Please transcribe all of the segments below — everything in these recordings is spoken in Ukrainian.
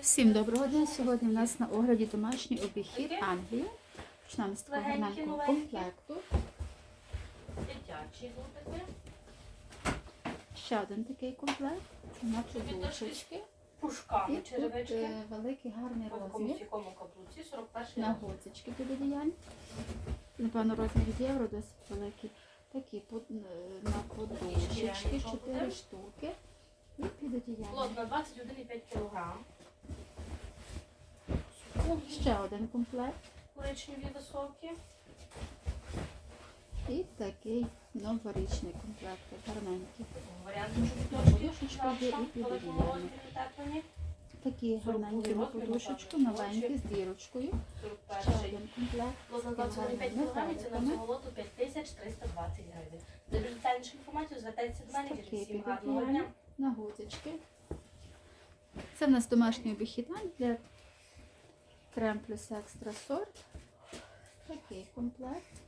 Всім доброго дня. Сьогодні в нас на огляді домашній обіхід Англії. Почнемо з такого гарненького комплекту. Дитячий таке. Ще один такий комплект. На Собі подушечки. І Пушками тут е, великий гарний розмір. каблуці, 41 На гудзички під одіяння. Напевно, розмір євро досить великий. Такі е, на подушечки, 4 штуки. І під одіяння. Плот 21,5 кг. Ще один комплект. Коричневі високі. І такий новорічний комплект, гарненький. Подушечка є і. Такі гарненькі на подушечку, новенькі з дірочкою. Ще один комплект. Плот на з 21,5 гарними кг, ціна цього лоту 5320 гривень. Для більш детальнішу інформацію звертайтеся до мене. Такі Всім гарного дня. на гудзички. Це в нас домашній обіхідань для крем плюс екстра сорт. Такий комплект.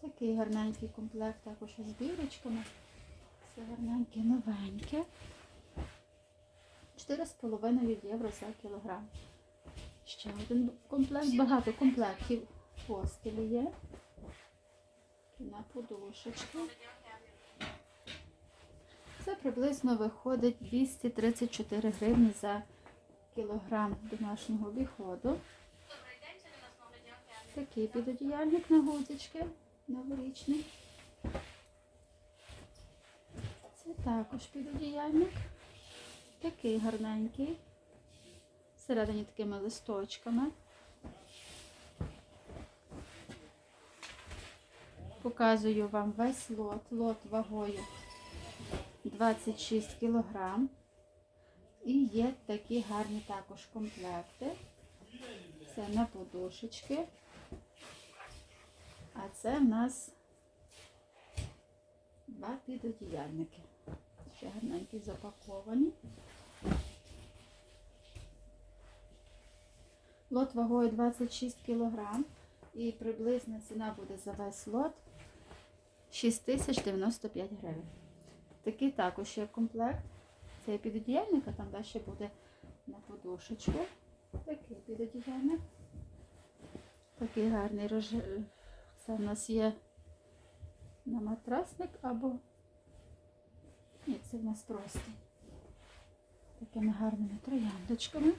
Такий гарненький комплект, також із бірочками. Все гарненьке, новеньке. 4,5 євро за кілограм. Ще один комплект, багато комплектів постелі є. На подушечку. Це приблизно виходить 234 гривні за кілограм домашнього обіходу. Такий підодіяльник на гудзички новорічний. Це також підодіяльник. Такий гарненький. Всередині такими листочками. Показую вам весь лот. Лот вагою 26 кг. І є такі гарні також комплекти. Це на подушечки. А це в нас два підодіяльники. Ще гарненькі запаковані. Лот вагою 26 кг. І приблизна ціна буде за весь лот 6095 гривень. Такий також є комплект. Це є підодіяльник, а там далі буде на подушечку. Такий підодіяльник. Такий гарний рож... Це в нас є на матрасник або. Ні, це в нас простий. Такими гарними трояндочками.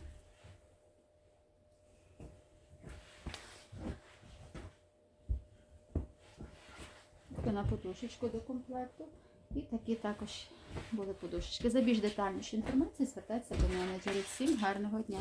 На подушечку до комплекту. І такі також були подушечки. За більш детальнішу інформацію звертайтеся до менеджерів. Всім гарного дня!